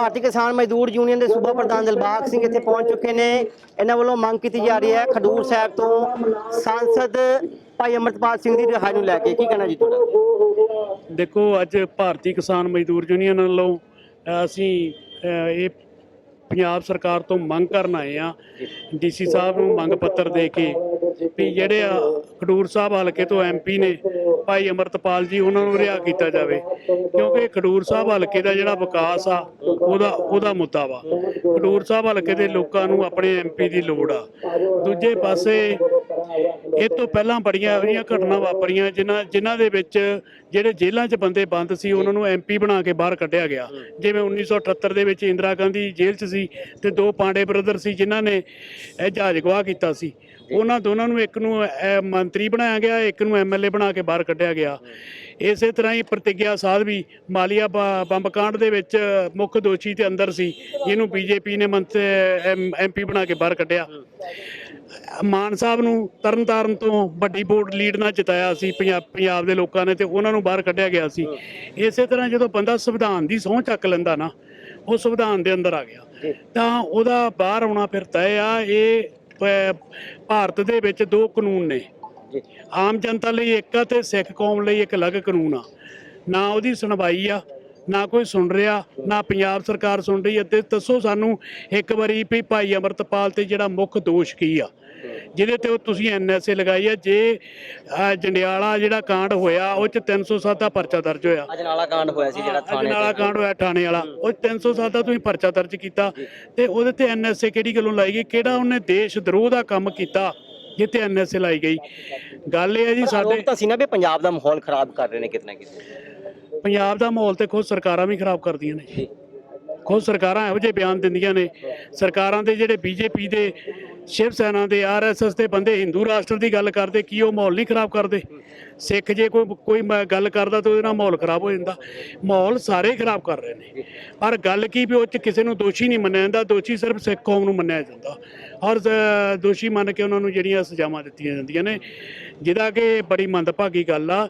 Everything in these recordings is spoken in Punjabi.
ਭਾਰਤੀ ਕਿਸਾਨ ਮਜ਼ਦੂਰ ਯੂਨੀਅਨ ਦੇ ਸੂਬਾ ਪ੍ਰਧਾਨ ਦਿਲਬਾਗ ਸਿੰਘ ਇੱਥੇ ਪਹੁੰਚ ਚੁੱਕੇ ਨੇ। ਇਹਨਾਂ ਵੱਲੋਂ ਮੰਗ ਕੀਤੀ ਜਾ ਰਹੀ ਹੈ ਖਡੂਰ ਸਾਹਿਬ ਤੋਂ ਸਾਂਸਦ ਭਾਈ ਅਮਰਤਪਾਲ ਸਿੰਘ ਦੀ ਰਿਹਾਈ ਨੂੰ ਲੈ ਕੇ। ਕੀ ਕਹਿਣਾ ਜੀ ਤੁਹਾਡਾ? ਦੇਖੋ, ਅੱਜ ਭਾਰਤੀ ਕਿਸਾਨ ਮਜ਼ਦੂਰ ਯੂਨੀਅਨ ਵੱਲੋਂ ਅਸੀਂ ਇਹ ਪੰਜਾਬ ਸਰਕਾਰ ਤੋਂ ਮੰਗ ਕਰਨ ਆਏ ਆ ਡੀਸੀ ਸਾਹਿਬ ਨੂੰ ਮੰਗ ਪੱਤਰ ਦੇ ਕੇ ਵੀ ਜਿਹੜੇ ਖਡੂਰ ਸਾਹਿਬ ਹਲਕੇ ਤੋਂ ਐਮਪੀ ਨੇ ਭਾਈ ਅਮਰਤਪਾਲ ਜੀ, ਉਹਨਾਂ ਨੂੰ ਰਿਹਾ ਕੀਤਾ ਜਾਵੇ। ਕਿਉਂਕਿ ਖਡੂਰ ਸਾਹਿਬ ਹਲਕੇ ਦਾ ਜਿਹੜਾ ਵਿਕਾਸ ਆ, ਉਹਦਾ ਉਹਦਾ ਮੁੱਦਾ ਵਾ। ਖਡੂਰ ਸਾਹਿਬ ਹਲਕੇ ਦੇ ਲੋਕਾਂ ਨੂੰ ਆਪਣੇ ਐਮਪੀ ਦੀ ਲੋੜ ਆ। ਦੂਜੇ ਪਾਸੇ, ਇਹ ਤੋਂ ਪਹਿਲਾਂ ਬੜੀਆਂ ਇਹੋ ਜਿਹੀਆਂ ਘਟਨਾ ਵਾਪਰੀਆਂ, ਜਿਨ੍ਹਾਂ ਜਿਨ੍ਹਾਂ ਦੇ ਵਿੱਚ ਜਿਹੜੇ ਜੇਲ੍ਹਾਂ 'ਚ ਬੰਦੇ ਬੰਦ ਸੀ, ਉਹਨਾਂ ਨੂੰ ਐਮਪੀ ਬਣਾ ਕੇ ਬਾਹਰ ਕੱਢਿਆ ਗਿਆ। ਜਿਵੇਂ 1978 ਦੇ ਵਿੱਚ ਇੰਦਰਾ ਗਾਂਧੀ ਜੇਲ੍ਹ 'ਚ ਸੀ ਤੇ ਦੋ ਪਾਂਡੇ ਬ੍ਰਦਰ ਸੀ, ਜਿਨ੍ਹਾਂ ਨੇ ਇਹ ਜਹਾਜ਼ ਗਵਾਹ ਕੀਤਾ ਸੀ। ਉਹਨਾਂ ਦੋਨਾਂ ਨੂੰ ਇੱਕ ਨੂੰ ਅਹ, ਮੰਤਰੀ ਬਣਾਇਆ ਗਿਆ ਇੱਕ ਨੂੰ ਐਮਐਲਏ ਬਣਾ ਕੇ ਬਾਹਰ ਕੱਢਿਆ ਗਿਆ। ਇਸੇ ਤਰ੍ਹਾਂ ਹੀ ਪ੍ਰਤੀਗਿਆ ਸਾਧ ਵੀ ਮਾਲੀਆ ਬ- ਬੰਬ ਕਾਂਡ ਦੇ ਵਿੱਚ ਮੁੱਖ ਦੋਸ਼ੀ ਤੇ ਅੰਦਰ ਸੀ ਜਿਹਨੂੰ ਬੀਜੇਪੀ ਨੇ ਮੰਤ ਐਮਪੀ ਬਣਾ ਕੇ ਬਾਹਰ ਕੱਢਿਆ। ਮਾਨ ਸਾਹਿਬ ਨੂੰ ਤਰਨਤਾਰਨ ਤੋਂ ਵੱਡੀ ਵੋਟ ਲੀਡ ਨਾਲ ਜਿਤਾਇਆ ਸੀ ਪੰਜਾਬ ਪੰਜਾਬ ਦੇ ਲੋਕਾਂ ਨੇ ਤੇ ਉਹਨਾਂ ਨੂੰ ਬਾਹਰ ਕੱਢਿਆ ਗਿਆ ਸੀ। ਇਸੇ ਤਰ੍ਹਾਂ ਜਦੋਂ ਬੰਦਾ ਸੰਵਿਧਾਨ ਦੀ ਸਹੁੰ ਚੱਕ ਲੈਂਦਾ ਨਾ ਉਹ ਸੰਵਿਧਾਨ ਦੇ ਅੰਦਰ ਆ ਗਿਆ। ਤਾਂ ਉਹਦਾ ਬਾਹਰ ਆਉਣਾ ਫਿਰ ਤੈਅ ਆ ਇਹ ਭਾਰਤ ਦੇ ਵਿੱਚ ਦੋ ਕਾਨੂੰਨ ਨੇ। ਆਮ ਜਨਤਾ ਲਈ ਇੱਕ ਆ ਤੇ ਸਿੱਖ ਕੌਮ ਲਈ ਇੱਕ ਅਲੱਗ ਕਾਨੂੰਨ ਆ। ਨਾ ਉਹਦੀ ਸੁਣਵਾਈ ਆ ਨਾ ਕੋਈ ਸੁਣ ਰਿਹਾ ਨਾ ਪੰਜਾਬ ਸਰਕਾਰ ਸੁਣ ਰਹੀ ਹੈ ਤੇ ਦੱਸੋ ਸਾਨੂੰ ਇੱਕ ਵਾਰੀ ਵੀ ਭਾਈ ਅਮਰਤਪਾਲ ਤੇ ਜਿਹੜਾ ਮੁੱਖ ਦੋਸ਼ ਕੀ ਆ? ਜਿਹਦੇ ਤੇ ਉਹ ਤੁਸੀਂ ਐਨਐਸਏ ਲਗਾਈ ਆ ਜੇ ਜੰਡਿਆਲਾ ਜਿਹੜਾ ਕਾਂਡ ਹੋਇਆ ਉਹ ਚ 307 ਦਾ ਪਰਚਾ ਦਰਜ ਹੋਇਆ। ਅੱਜ ਨਾਲਾ ਕਾਂਡ ਹੋਇਆ ਸੀ ਜਿਹੜਾ ਥਾਣੇ ਅਜਨਾਲਾ ਕਾਂਡ ਹੋਇਆ ਥਾਣੇ ਵਾਲਾ। ਉਹ 307 ਦਾ ਤੁਸੀਂ ਪਰਚਾ ਦਰਜ ਕੀਤਾ। ਤੇ ਉਹਦੇ ਤੇ ਐਨਐਸਏ ਕਿਹੜੀ ਗੱਲੋਂ ਲਾਈ ਗਈ? ਕਿਹੜਾ ਉਹਨੇ ਦੇਸ਼ ਦਰੋਹ ਦਾ ਕੰਮ ਕੀਤਾ ਜਿੱਤੇ ਐਨਐਸਏ ਲਾਈ ਗਈ? ਗੱਲ ਇਹ ਹੈ ਜੀ ਸਾਡੇ ਤਾਂ ਸੀ ਨਾ ਵੀ ਪੰਜਾਬ ਦਾ ਮਾਹੌਲ ਖਰਾਬ ਕਰ ਰਹੇ ਨੇ ਕਿਤਨਾ ਕਿਤੇ। ਪੰਜਾਬ ਦਾ ਮਾਹੌਲ ਤੇ ਖੁਦ ਸਰਕਾਰਾਂ ਵੀ ਖਰਾਬ ਕਰਦੀਆਂ ਨੇ। ਖੁਦ ਸਰਕਾਰਾਂ ਇਹੋ ਜਿਹੇ ਬਿਆਨ ਦਿੰਦੀਆਂ ਨੇ। ਸਰਕਾਰਾਂ ਦੇ ਜਿਹੜੇ ਬੀਜੇਪੀ ਦੇ ਸ਼ਿਵ ਸੈਨਾ ਦੇ ਆਰਐਸਐਸ ਦੇ ਬੰਦੇ ਹਿੰਦੂ ਰਾਸ਼ਟਰ ਦੀ ਗੱਲ ਕਰਦੇ, ਕੀ ਉਹ ਮਾਹੌਲ ਨਹੀਂ ਖਰਾਬ ਕਰਦੇ? ਸਿੱਖ ਜੇ ਕੋਈ ਕੋਈ ਮ- ਗੱਲ ਕਰਦਾ ਤਾਂ ਉਹਦੇ ਨਾਲ ਮਾਹੌਲ ਖਰਾਬ ਹੋ ਜਾਂਦਾ। ਮਾਹੌਲ ਸਾਰੇ ਖਰਾਬ ਕਰ ਰਹੇ ਨੇ। ਪਰ ਗੱਲ ਕੀ ਵੀ ਉਹ ਚ ਕਿਸੇ ਨੂੰ ਦੋਸ਼ੀ ਨਹੀਂ ਮੰਨਿਆ ਜਾਂਦਾ, ਦੋਸ਼ੀ ਸਿਰਫ ਸਿੱਖ ਕੌਮ ਨੂੰ ਮੰਨਿਆ ਜਾਂਦਾ। ਔਰ ਜ਼- ਦੋਸ਼ੀ ਮੰਨ ਕੇ ਉਹਨਾਂ ਨੂੰ ਜਿਹੜੀਆਂ ਸਜ਼ਾਵਾਂ ਦਿੱਤੀਆਂ ਜਾਂਦੀਆਂ ਨੇ, ਜਿਹਦਾ ਕਿ ਬੜੀ ਮੰਦਭਾਗੀ ਗੱਲ ਆ।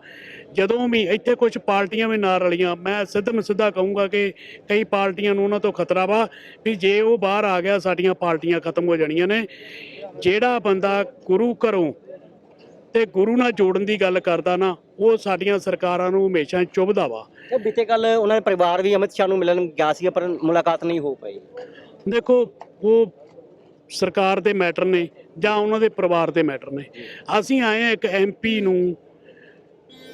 ਜਦੋਂ ਵੀ ਇੱਥੇ ਕੁਝ ਪਾਰਟੀਆਂ ਵੀ ਨਾਲ ਰਲੀਆਂ, ਮੈਂ ਸਿੱਧਮ ਸਿੱਧਾ ਕਹੂੰਗਾ ਕਿ ਕਈ ਪਾਰਟੀਆਂ ਨੂੰ ਉਹਨਾਂ ਤੋਂ ਖਤਰਾ ਵਾ ਵੀ ਜੇ ਉਹ ਬਾਹਰ ਆ ਗਿਆ, ਸਾਡੀਆਂ ਪਾਰਟੀਆਂ ਖਤਮ ਹੋ ਜਾਣੀਆਂ ਨੇ। ਜਿਹੜਾ ਬੰਦਾ ਗੁਰੂ ਘਰੋਂ ਤੇ ਗੁਰੂ ਨਾਲ ਜੋੜਨ ਦੀ ਗੱਲ ਕਰਦਾ ਨਾ ਉਹ ਸਾਡੀਆਂ ਸਰਕਾਰਾਂ ਨੂੰ ਹਮੇਸ਼ਾ ਚੁਭਦਾ ਵਾ। ਉਹ ਬੀਤੇ ਕੱਲ ਉਹਨਾਂ ਦੇ ਪਰਿਵਾਰ ਵੀ ਅਮਿਤ ਸ਼ਾਹ ਨੂੰ ਮਿਲਣ ਗਿਆ ਸੀ ਪਰ ਮੁਲਾਕਾਤ ਨਹੀਂ ਹੋ ਪਾਈ। ਦੇਖੋ ਉਹ ਸਰਕਾਰ ਦੇ ਮੈਟਰ ਨੇ ਜਾਂ ਉਹਨਾਂ ਦੇ ਪਰਿਵਾਰ ਦੇ ਮੈਟਰ ਨੇ। ਅਸੀਂ ਆਏ ਆ ਇੱਕ ਐਮਪੀ ਨੂੰ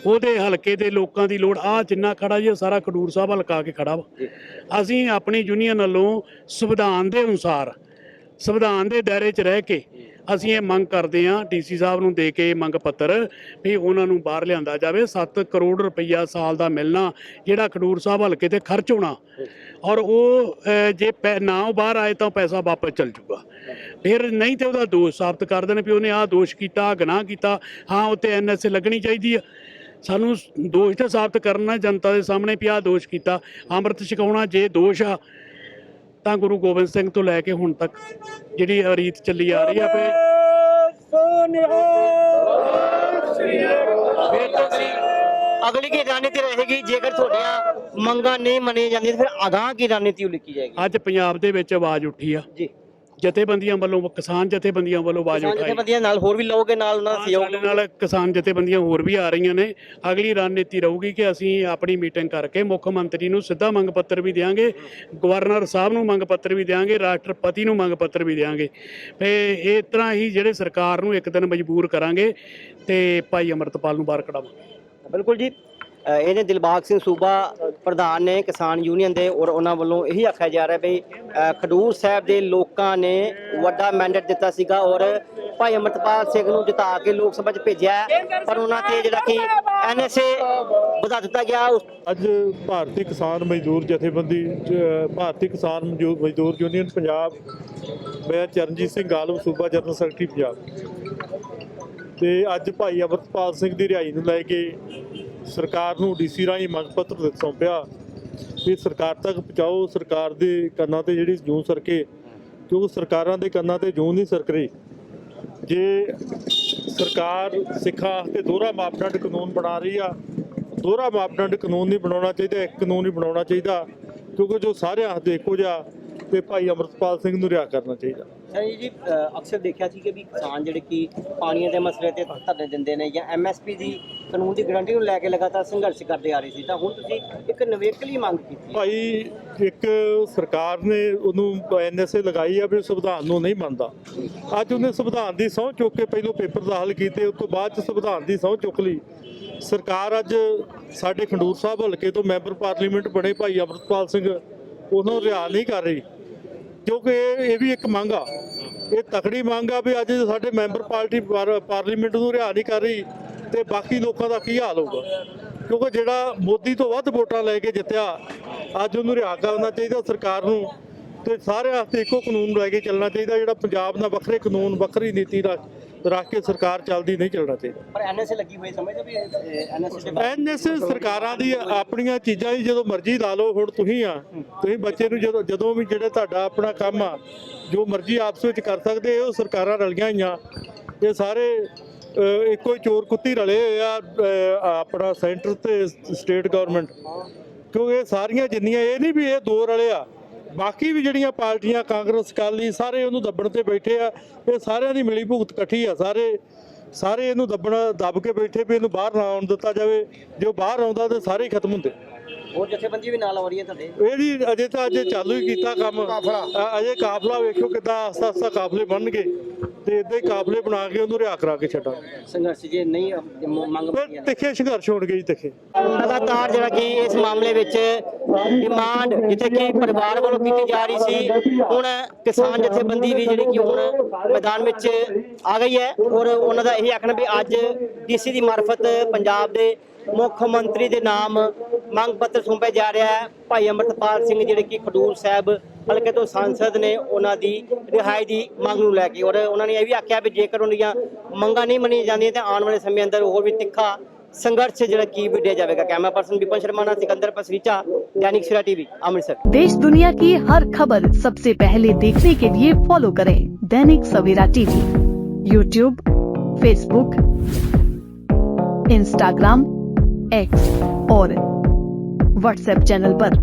ਉਹਦੇ ਹਲਕੇ ਦੇ ਲੋਕਾਂ ਦੀ ਲੋੜ ਆ ਜਿੰਨਾ ਖੜਾ ਜੀ ਸਾਰਾ ਖਡੂਰ ਸਾਹਿਬ ਹਲਕਾ ਕੇ ਖੜਾ ਵਾ। ਅਸੀਂ ਆਪਣੀ ਯੂਨੀਅਨ ਵੱਲੋਂ ਸੰਵਿਧਾਨ ਦੇ ਅਨੁਸਾਰ ਸੰਵਿਧਾਨ ਦੇ ਦਾਇਰੇ 'ਚ ਰਹਿ ਕੇ ਅਸੀਂ ਇਹ ਮੰਗ ਕਰਦੇ ਹਾਂ ਡੀਸੀ ਸਾਹਿਬ ਨੂੰ ਦੇ ਕੇ ਮੰਗ ਪੱਤਰ ਵੀ ਉਹਨਾਂ ਨੂੰ ਬਾਹਰ ਲਿਆਂਦਾ ਜਾਵੇ। 7 ਕਰੋੜ ਰੁਪਈਆ ਸਾਲ ਦਾ ਮਿਲਣਾ ਜਿਹੜਾ ਖਡੂਰ ਸਾਹਿਬ ਹਲਕੇ ਤੇ ਖਰਚ ਹੋਣਾ ਔਰ ਉਹ ਜੇ ਨਾ ਉਹ ਬਾਹਰ ਆਏ ਤਾਂ ਪੈਸਾ ਵਾਪਸ ਚਲ ਜੂਗਾ। ਫਿਰ ਨਹੀਂ ਤੇ ਉਹਦਾ ਦੋਸ਼ ਸਾਬਤ ਕਰ ਦੇਣ ਵੀ ਉਹਨੇ ਆਹ ਦੋਸ਼ ਕੀਤਾ ਗੁਨਾਹ ਕੀਤਾ। ਹਾਂ ਉੱਤੇ ਐਨਐਸਏ ਲੱਗਣੀ ਚਾਹੀਦੀ ਆ। ਸਾਨੂੰ ਦੋਸ਼ ਤਾਂ ਸਾਬਤ ਕਰਨਾ ਜਨਤਾ ਦੇ ਸਾਹਮਣੇ ਵੀ ਆਹ ਦੋਸ਼ ਕੀਤਾ। ਅੰਮ੍ਰਿਤ ਛਕਾਉਣਾ ਜੇ ਦੋਸ਼ ਆ ਤਾਂ ਗੁਰੂ ਗੋਬਿੰਦ ਸਿੰਘ ਤੋਂ ਲੈ ਕੇ ਹੁਣ ਤੱਕ ਜਿਹੜੀ ਰੀਤ ਚੱਲੀ ਆ ਰਹੀ ਆ ਤੁਸੀਂ ਅਗਲੀ ਕੀ ਰਣਨੀਤੀ ਰਹੇਗੀ? ਜੇਕਰ ਤੁਹਾਡੀਆਂ ਮੰਗਾਂ ਨਹੀਂ ਮੰਨੀਆਂ ਜਾਂਦੀਆਂ ਫਿਰ ਅਗਾਹ ਕੀ ਰਣਨੀਤੀ ਉਲੀਕੀ ਜਾਏਗੀ? ਅੱਜ ਪੰਜਾਬ ਦੇ ਵਿੱਚ ਆਵਾਜ਼ ਉੱਠੀ ਆ। ਜੀ। ਜਥੇਬੰਦੀਆਂ ਵੱਲੋਂ ਕਿਸਾਨ ਜਥੇਬੰਦੀਆਂ ਵੱਲੋਂ ਆਵਾਜ਼ ਕਿਸਾਨ ਉਠਾਈ। ਜਥੇਬੰਦੀਆਂ ਨਾਲ ਹੋਰ ਵੀ ਲਓਗੇ ਨਾਲ ਉਹਨਾਂ ਦਾ ਸਾਡੇ ਸਹਿਯੋਗ ਨਾਲ ਕਿਸਾਨ ਜਥੇਬੰਦੀਆਂ ਹੋਰ ਵੀ ਆ ਰਹੀਆਂ ਨੇ। ਅਗਲੀ ਰਣਨੀਤੀ ਰਹੂਗੀ ਕਿ ਅਸੀਂ ਆਪਣੀ ਮੀਟਿੰਗ ਕਰਕੇ ਮੁੱਖ ਮੰਤਰੀ ਨੂੰ ਸਿੱਧਾ ਮੰਗ ਪੱਤਰ ਵੀ ਦੇਵਾਂਗੇ ਗਵਰਨਰ ਸਾਹਿਬ ਨੂੰ ਮੰਗ ਪੱਤਰ ਵੀ ਦੇਵਾਂਗੇ ਰਾਸ਼ਟਰਪਤੀ ਨੂੰ ਮੰਗ ਪੱਤਰ ਵੀ ਦੇਵਾਂਗੇ ਤੇ ਇਸ ਤਰ੍ਹਾਂ ਹੀ ਜਿਹੜੇ ਸਰਕਾਰ ਨੂੰ ਇੱਕ ਦਿਨ ਮਜਬੂਰ ਕਰਾਂਗੇ ਤੇ ਭਾਈ ਅਮਰਤਪਾਲ ਨੂੰ ਬਾਹਰ ਕਢਾਵਾਂਗੇ। ਬਿਲਕੁਲ ਜੀ। ਇਹਨੇ ਦਿਲਬਾਗ ਸਿੰਘ ਸੂਬਾ ਪ੍ਰਧਾਨ ਨੇ ਕਿਸਾਨ ਯੂਨੀਅਨ ਦੇ ਔਰ ਉਹਨਾਂ ਵੱਲੋਂ ਇਹੀ ਆਖਿਆ ਜਾ ਰਿਹਾ ਵੀ ਖਡੂਰ ਸਾਹਿਬ ਦੇ ਲੋਕਾਂ ਨੇ ਵੱਡਾ ਮੈਂਡੇਟ ਦਿੱਤਾ ਸੀਗਾ ਔਰ ਭਾਈ ਅਮਰਤਪਾਲ ਸਿੰਘ ਨੂੰ ਜਿਤਾ ਕੇ ਲੋਕ ਸਭਾ 'ਚ ਭੇਜਿਆ ਪਰ ਉਹਨਾਂ ਤੇ ਜਿਹੜਾ ਕਿ ਐਨਐਸਏ ਵਧਾ ਦਿੱਤਾ ਗਿਆ, ਉਸ ਅੱਜ ਭਾਰਤੀ ਕਿਸਾਨ ਮਜ਼ਦੂਰ ਜਥੇਬੰਦੀ ਭਾਰਤੀ ਕਿਸਾਨ ਮਜ਼ਦੂ- ਮਜ਼ਦੂਰ ਯੂਨੀਅਨ ਪੰਜਾਬ ਮੈਂ ਚਰਨਜੀਤ ਸਿੰਘ ਗਾਲਮ ਸੂਬਾ ਜਨਰਲ ਸੈਕਟਰੀ ਪੰਜਾਬ। ਤੇ ਅੱਜ ਭਾਈ ਅਮਰਪਾਲ ਸਿੰਘ ਦੀ ਰਿਹਾਈ ਨੂੰ ਲੈ ਕੇ ਸਰਕਾਰ ਨੂੰ ਡੀਸੀ ਰਾਹੀਂ ਮੰਗ ਪੱਤਰ ਸੌਂਪਿਆ ਵੀ ਸਰਕਾਰ ਤੱਕ ਪਹੁੰਚਾਓ, ਸਰਕਾਰ ਦੇ ਕੰਨਾਂ ਤੇ ਜਿਹੜੀ ਜੂੰ ਸਰਕੇ, ਕਿਉਂਕਿ ਸਰਕਾਰਾਂ ਦੇ ਕੰਨਾਂ ਤੇ ਜੂੰ ਨਹੀਂ ਸਰਕ ਰਹੀ। ਜੇ ਸਰਕਾਰ ਸਿੱਖਾਂ ਤੇ ਦੋਹਰਾ ਮਾਪਦੰਡ ਕਾਨੂੰਨ ਬਣਾ ਰਹੀ ਆ, ਦੋਹਰਾ ਮਾਪਦੰਡ ਕਾਨੂੰਨ ਨਹੀਂ ਬਣਾਉਣਾ ਚਾਹੀਦਾ, ਇੱਕ ਕਾਨੂੰਨ ਹੀ ਬਣਾਉਣਾ ਚਾਹੀਦਾ, ਕਿਉਂਕਿ ਜੋ ਸਾਰਿਆਂ ਹੱਥ ਇੱਕੋ ਜਿਹਾ ਤੇ ਭਾਈ ਅਮਰਤਪਾਲ ਸਿੰਘ ਨੂੰ ਰਿਹਾ ਕਰਨਾ ਚਾਹੀਦਾ। ਸਰ ਜੀ ਅਕਸਰ ਦੇਖਿਆ ਸੀ ਕਿ ਵੀ ਕਿਸਾਨ ਜਿਹੜੇ ਕਿ ਪਾਣੀਆਂ ਦੇ ਮਸਲੇ ਤੇ ਧਰਨੇ ਦਿੰਦੇ ਨੇ ਜਾਂ ਐਮਐਸਪੀ ਦੀ ਕਾਨੂੰਨ ਦੀ ਗਰੰਟੀ ਨੂੰ ਲੈ ਕੇ ਲਗਾਤਾਰ ਸੰਘਰਸ਼ ਕਰਦੇ ਆ ਰਹੇ ਸੀ, ਤਾਂ ਹੁਣ ਤੁਸੀਂ ਇੱਕ ਨਵੇਕਲੀ ਮੰਗ ਕੀਤੀ ਭਾਈ, ਇੱਕ ਸਰਕਾਰ ਨੇ ਉਹਨੂੰ ਐਨਐਸਏ ਲਗਾਈ ਆ ਵੀ ਸੰਵਿਧਾਨ ਨੂੰ ਨਹੀਂ ਮੰਨਦਾ। ਅੱਜ ਉਹਨੇ ਸੰਵਿਧਾਨ ਦੀ ਸਹੁੰ ਚੁੱਕ ਕੇ ਪਹਿਲੋਂ ਪੇਪਰ ਦਾਖਲ ਕੀਤੇ, ਉਸ ਤੋਂ ਬਾਅਦ ਚ ਸੰਵਿਧਾਨ ਦੀ ਸਹੁੰ ਚੁੱਕ ਲਈ। ਸਰਕਾਰ ਅੱਜ ਸਾਡੇ ਖੰਡੂਰ ਸਾਹਿਬ ਹਲਕੇ ਤੋਂ ਮੈਂਬਰ ਪਾਰਲੀਮੈਂਟ ਬਣੇ ਭਾਈ ਅਮਰਤਪਾਲ ਸਿੰਘ, ਉਹਨਾਂ ਨੂੰ ਰਿਹਾ ਨਹੀਂ ਕਰ ਰਹੀ। ਕਿਉਂਕਿ ਇਹ ਇਹ ਵੀ ਇੱਕ ਮੰਗ ਆ। ਇਹ ਤਕੜੀ ਮੰਗ ਆ ਵੀ ਅੱਜ ਸਾਡੇ ਮੈਂਬਰ ਪਾਰਟੀ ਪਾਰ- ਪਾਰਲੀਮੈਂਟ ਨੂੰ ਰਿਹਾ ਨਹੀਂ ਕਰ ਰਹੀ ਤੇ ਬਾਕੀ ਲੋਕਾਂ ਦਾ ਕੀ ਹਾਲ ਹੋਊਗਾ? ਕਿਉਂਕਿ ਜਿਹੜਾ ਮੋਦੀ ਤੋਂ ਵੱਧ ਵੋਟਾਂ ਲੈ ਕੇ ਜਿੱਤਿਆ, ਅੱਜ ਉਹਨੂੰ ਰਿਹਾ ਕਰਨਾ ਚਾਹੀਦਾ ਸਰਕਾਰ ਨੂੰ ਤੇ ਸਾਰੇ ਵਾਸਤੇ ਇੱਕੋ ਕਾਨੂੰਨ ਲੈ ਕੇ ਚੱਲਣਾ ਚਾਹੀਦਾ ਜਿਹੜਾ ਪੰਜਾਬ ਨਾਲ ਵੱਖਰੇ ਕਾਨੂੰਨ, ਵੱਖਰੀ ਨੀਤੀ ਰੱਖ ਰੱਖ ਕੇ ਸਰਕਾਰ ਚੱਲਦੀ ਨਹੀਂ ਚੱਲਣਾ ਚਾਹੀਦਾ। ਪਰ ਐਨਐਸਏ ਲੱਗੀ ਹੋਈ ਸਮਝਦੇ ਵੀ ਐਨਐਸਏ ਦੇ ਬਾਰੇ ਐਨਐਸ ਸਰਕਾਰਾਂ ਦੀ ਆਪਣੀਆਂ ਚੀਜ਼ਾਂ ਹੀ ਜਦੋਂ ਮਰਜ਼ੀ ਲਾ ਲਓ ਹੁਣ ਤੁਸੀਂ ਆ ਤੁਸੀਂ ਬੱਚੇ ਨੂੰ ਜਦੋਂ ਜਦੋਂ ਵੀ ਜਿਹੜੇ ਤੁਹਾਡਾ ਆਪਣਾ ਕੰਮ ਆ ਜੋ ਮਰਜ਼ੀ ਆਪਸ ਵਿੱਚ ਕਰ ਸਕਦੇ ਹੋ ਸਰਕਾਰਾਂ ਰਲੀਆਂ ਹੋਈਆਂ। ਇਹ ਸਾਰੇ ਇੱਕੋ ਹੀ ਚੋਰ ਕੁੱਤੀ ਰਲੇ ਹੋਏ ਆ ਆਪਣਾ ਸੈਂਟਰ ਤੇ ਸਟੇਟ ਗਵਰਨਮੈਂਟ। ਕਿਉਂਕਿ ਇਹ ਸਾਰੀਆਂ ਜਿੰਨੀਆਂ ਇਹ ਨਹੀਂ ਵੀ ਇਹ ਦੋ ਰਲੇ ਆ ਬਾਕੀ ਵੀ ਜਿਹੜੀਆਂ ਪਾਰਟੀਆਂ ਕਾਂਗਰਸ ਅਕਾਲੀ ਸਾਰੇ ਉਹਨੂੰ ਦੱਬਣ ਤੇ ਬੈਠੇ ਆ ਇਹ ਸਾਰਿਆਂ ਦੀ ਮਿਲੀ ਭੁਗਤ ਇਕੱਠੀ ਆ ਸਾਰੇ ਸਾਰੇ ਇਹਨੂੰ ਦੱਬਣ ਦੱਬ ਕੇ ਬੈਠੇ ਵੀ ਇਹਨੂੰ ਬਾਹਰ ਨਾ ਆਉਣ ਦਿੱਤਾ ਜਾਵੇ ਜੋ ਬਾਹਰ ਆਉਂਦਾ ਤੇ ਸਾਰੇ ਖਤਮ ਹੁੰਦੇ। ਹੋਰ ਜਥੇਬੰਦੀ ਵੀ ਨਾਲ ਆ ਰਹੀ ਹੈ ਤੁਹਾਡੇ? ਇਹਦੀ ਅਜੇ ਤਾਂ ਅਜੇ ਚਾਲੂ ਹੀ ਕੀਤਾ ਕੰਮ। ਅ- ਅਜੇ ਕਾਫਲਾ ਵੇਖੋ ਕਿਦਾਂ ਆਸਤਾ ਆਸਤਾ ਕਾਫਲੇ ਬਣਨਗੇ ਤੇ ਇਦਾਂ ਹੀ ਕਾਫਲੇ ਬਣਾ ਕੇ ਉਹਨੂੰ ਰਿਆ ਕਰਾ ਕੇ ਛੱਡਾਂਗੇ। ਸੰਘਰਸ਼ ਜੇ ਨਹੀਂ ਮ- ਮੰਗ ਫਿਰ ਤਿੱਖੇ ਸੰਘਰਸ਼ ਹੋਣਗੇ ਜੀ ਤਿੱਖੇ। ਲਗਾਤਾਰ ਜਿਹੜਾ ਕਿ ਇਸ ਮਾਮਲੇ ਵਿੱਚ ਡਿਮਾਂਡ ਜਿੱਥੇ ਕਿ ਪਰਿਵਾਰ ਵੱਲੋਂ ਕੀਤੀ ਜਾ ਰਹੀ ਸੀ ਹੁਣ ਕਿਸਾਨ ਜਥੇਬੰਦੀ ਵੀ ਜਿਹੜੀ ਕਿ ਹੁਣ ਮੈਦਾਨ ਵਿੱਚ ਆ ਗਈ ਹੈ ਔਰ ਉਹਨਾਂ ਦਾ ਇਹ ਆਖਣਾ ਵੀ ਅੱਜ ਡੀਸੀ ਦੀ ਮਾਰਫਤ ਪੰਜਾਬ ਦੇ ਮੁੱਖ ਮੰਤਰੀ ਦੇ ਨਾਮ ਮੰਗ ਪੱਤਰ ਸੌਂਪਿਆ ਜਾ ਰਿਹਾ ਹੈ। ਭਾਈ ਅਮਰਤਪਾਲ ਸਿੰਘ ਜਿਹੜੇ ਕਿ ਖਡੂਰ ਸਾਹਿਬ ਹਲਕੇ ਤੋਂ ਸਾਂਸਦ ਨੇ ਉਹਨਾਂ ਦੀ ਰਿਹਾਈ ਦੀ ਮੰਗ ਨੂੰ ਲੈ ਕੇ ਔਰ ਉਹਨਾਂ ਨੇ ਇਹ ਵੀ ਆਖਿਆ ਵੀ ਜੇਕਰ ਉਹਨਾਂ ਦੀਆਂ ਮੰਗਾਂ ਨਹੀਂ ਮੰਨੀਆਂ ਜਾਂਦੀਆਂ ਤਾਂ ਆਉਣ ਵਾਲੇ ਸਮੇਂ ਅੰਦਰ ਹੋਰ ਵੀ ਤਿੱਖਾ ਸੰਘਰਸ਼ ਜਿਹੜਾ ਕੀ ਵਿੱਢਿਆ ਜਾਵੇਗਾ ਕੈਮਰਾ ਪਰਸਨ ਵਿਪਨ ਸ਼ਰਮਾ ਨਾਲ ਸਿਕੰਦਰ ਪਸਰੀਚਾ दैनिक सवेरा टीवी अमृतसर देश दुनिया की हर खबर सबसे पहले देखने के लिए फॉलो करें Dainik Savera TV YouTube Facebook Instagram X और व्हाट्सएप चैनल पर।